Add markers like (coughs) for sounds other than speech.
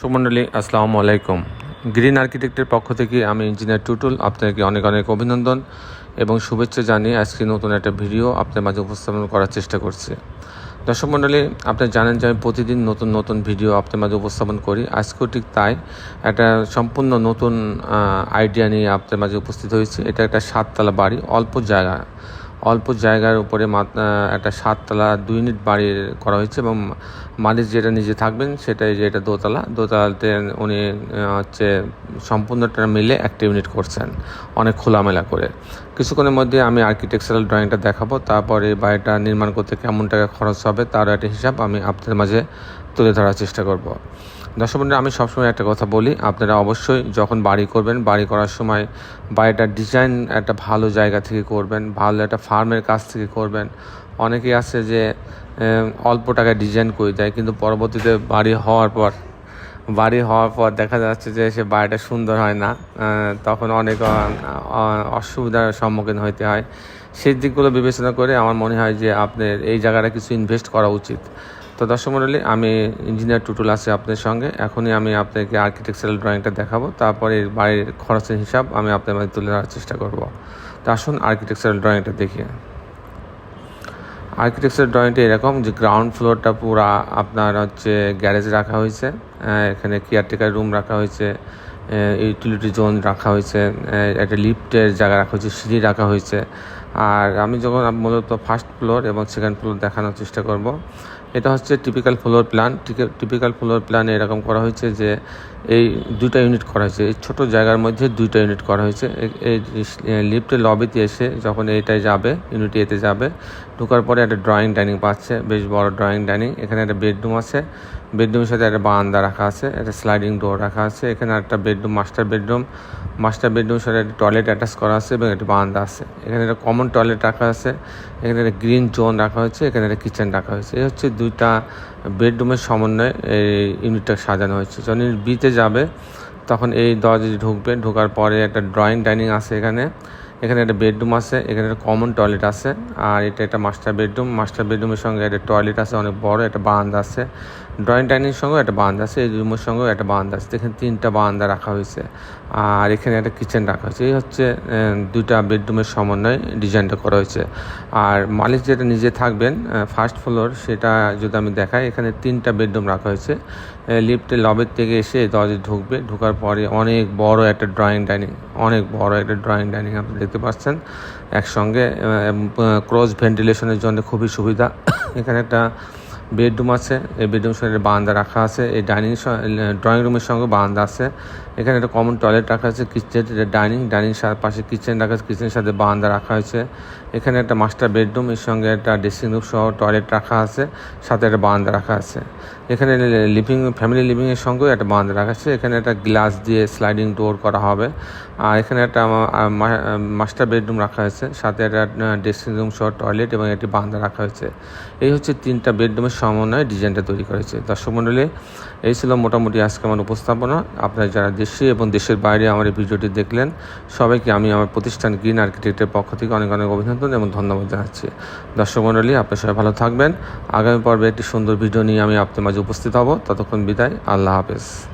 সুমন্ডলী আসসালামু আলাইকুম। গ্রিন আর্কিটেক্টের পক্ষ থেকে আমি ইঞ্জিনিয়ার টুটুল আপনাকে অনেক অনেক অভিনন্দন এবং শুভেচ্ছা জানিয়ে আজকে নতুন একটা ভিডিও আপনার মাঝে উপস্থাপন করার চেষ্টা করছি। দর্শক মণ্ডলী, আপনি জানেন যে আমি প্রতিদিন নতুন নতুন ভিডিও আপনার মাঝে উপস্থাপন করি। আজকেও ঠিক তাই একটা সম্পূর্ণ নতুন আইডিয়া নিয়ে আপনার মাঝে উপস্থিত হয়েছে। এটা একটা সাততলা বাড়ি, অল্প জায়গা। অল্প জায়গার উপরে একটা সাততলা দুই ইউনিট বাড়ি করা হয়েছে এবং মালিক যেটা নিজে থাকবেন সেটাই যে এটা দোতলা। দোতলাতে উনি হচ্ছে সম্পূর্ণটা মিলে একটা ইউনিট করছেন, অনেক খোলামেলা করে। কিছুক্ষণের মধ্যে আমি আর্কিটেকচারাল ড্রয়িংটা দেখাবো, তারপরে বাড়িটা নির্মাণ করতে কেমন টাকা খরচ হবে তার একটা হিসাব আমি আপনাদের মাঝে তুলে ধরার চেষ্টা করব। দর্শক বন্ধুরা, আমি সবসময় একটা কথা বলি আপনারা অবশ্যই যখন বাড়ি করবেন বাড়ি করার সময় বাড়িটার ডিজাইন একটা ভালো জায়গা থেকে করবেন ভালো একটা ফার্মের কাছ থেকে করবেন। অনেকেই আছে যে অল্প টাকায় ডিজাইন করে দেয় কিন্তু পরবর্তীতে বাড়ি হওয়ার পর বাড়ি হওয়ার পর দেখা যাচ্ছে যে সে বাড়িটা সুন্দর হয় না তখন অনেক অসুবিধার সম্মুখীন হইতে হয়। সেই দিকগুলো বিবেচনা করে আমার মনে হয় যে আপনার এই জায়গাটা কিছু ইনভেস্ট করা উচিত। তো দর্শক মণ্ডলী আমি ইঞ্জিনিয়ার টুটুল আছি আপনার সঙ্গে। এখনই আমি আপনাকে আর্কিটেকচারাল ড্রয়িংটা দেখাবো। তারপরে বাড়ির খরচের হিসাব আমি আপনার মাঝে তুলে ধরার চেষ্টা করব। তো আসুন আর্কিটেকচারাল ড্রয়িংটা দেখি। আর্কিটেকচার ড্রয়িংটা এরকম যে গ্রাউন্ড ফ্লোরটা পুরা আপনার হচ্ছে গ্যারেজ রাখা হয়েছে এখানে কেয়ারটেকার রুম রাখা হয়েছে ইউটিলিটি জোন রাখা হয়েছে একটা লিফটের জায়গা রাখা হয়েছে, সিঁড়ি রাখা হয়েছে। আর আমি যখন মূলত ফার্স্ট ফ্লোর এবং সেকেন্ড ফ্লোর দেখানোর চেষ্টা করব এটা হচ্ছে typical floor plan typical floor প্ল্যানে এরকম করা হয়েছে যে এই দুইটা ইউনিট করা হয়েছে। এই ছোটো জায়গার মধ্যে দুইটা ইউনিট করা হয়েছে। এই লিফটের লবিতে এসে যখন এইটায় যাবে ইউনিট এতে যাবে, ঢোকার পরে একটা ড্রয়িং ডাইনিং পাচ্ছে, বেশ বড় ড্রয়িং ডাইনিং এখানে একটা বেডরুম আছে। বেডরুমের সাথে একটা বারান্দা রাখা আছে, একটা স্লাইডিং ডোর রাখা আছে। এখানে একটা বেডরুম মাস্টার বেডরুম মাস্টার বেডরুমের সাথে একটা টয়লেট অ্যাটাচ করা আছে এবং একটা বারান্দা আছে। এখানে একটা কমন টয়লেট রাখা আছে। এখানে একটা গ্রিন জোন রাখা হয়েছে। এখানে একটা কিচেন রাখা হয়েছে। এই হচ্ছে দুইটা বেডরুমের সমন্বয়ে এই ইউনিটটা সাজানো হয়েছে। যখন ইউনিট বিতে যাবে, তখন এই দরজা ঢুকবে। ঢোকার পরে একটা ড্রয়িং, ডাইনিং আছে এখানে। এখানে একটা বেডরুম আছে, এখানে একটা কমন টয়লেট আছে। আর এটা একটা মাস্টার বেডরুম। মাস্টার বেডরুমের সঙ্গে একটা টয়লেট আছে, অনেক বড়। একটা বারান্দা আছে। ড্রয়িং ডাইনিংয়ের সঙ্গেও একটা বারান্দা আছে, এই রুমের সঙ্গেও একটা বারান্দা আছে। এখানে তিনটা বারান্দা রাখা হয়েছে। আর এখানে একটা কিচেন রাখা হয়েছে। এই হচ্ছে দুইটা বেডরুমের সমন্বয়ে ডিজাইনটা করা হয়েছে। আর মালিক যেটা নিজে থাকবেন ফার্স্ট ফ্লোর সেটা যদি আমি দেখাই, এখানে তিনটা বেডরুম রাখা হয়েছে। লিফটের লবের থেকে এসে দরজা ঢুকবে। ঢোকার পরে অনেক বড় একটা ড্রয়িং ডাইনিং অনেক বড় একটা ড্রয়িং ডাইনিং আপনি দেখতে পাচ্ছেন। একসঙ্গে ক্রস ভেন্টিলেশনের জন্য খুবই সুবিধা। (coughs) এখানে একটা বেডরুম আছে, এই বেডরুম সঙ্গে বারান্দা রাখা আছে, এই ডাইনিং ড্রয়িং রুমের সঙ্গে বারান্দা আছে। এখানে একটা কমন টয়লেট রাখা আছে, কিচেন ডাইনিং ডাইনিং পাশে কিচেন রাখা আছে, কিচেনের সাথে বারান্দা রাখা হয়েছে। এখানে একটা মাস্টার বেডরুম, এর সঙ্গে একটা ড্রেসিং রুম সহ টয়লেট রাখা আছে, সাথে একটা বারান্দা রাখা আছে। এখানে লিভিং ফ্যামিলি লিভিংয়ের সঙ্গেও একটা বারান্দা রাখা আছে। এখানে একটা গ্লাস দিয়ে স্লাইডিং ডোর করা হবে। আর এখানে একটা মাস্টার বেডরুম রাখা হয়েছে। সাথে একটা ড্রেসিং রুম সহ টয়লেট এবং একটি বারান্দা রাখা হয়েছে। এই হচ্ছে তিনটা বেডরুমের সমন্বয়ে ডিজাইনটা তৈরি করেছে দর্শক মণ্ডলী এই ছিল মোটামুটি আজকে আমার উপস্থাপনা। আপনারা যারা দেশে এবং দেশের বাইরে আমার এই ভিডিওটি দেখলেন, সবাইকে আমি আমার প্রতিষ্ঠান গ্রিন আর্কিটেক্টের পক্ষ থেকে অনেক অনেক অভিনন্দন এবং ধন্যবাদ জানাচ্ছি। দর্শক মণ্ডলী আপনার সবাই ভালো থাকবেন। আগামী পর্বে একটি সুন্দর ভিডিও নিয়ে আমি আপনার মাঝে উপস্থিত হব। ততক্ষণ বিদায়। আল্লাহ হাফেজ।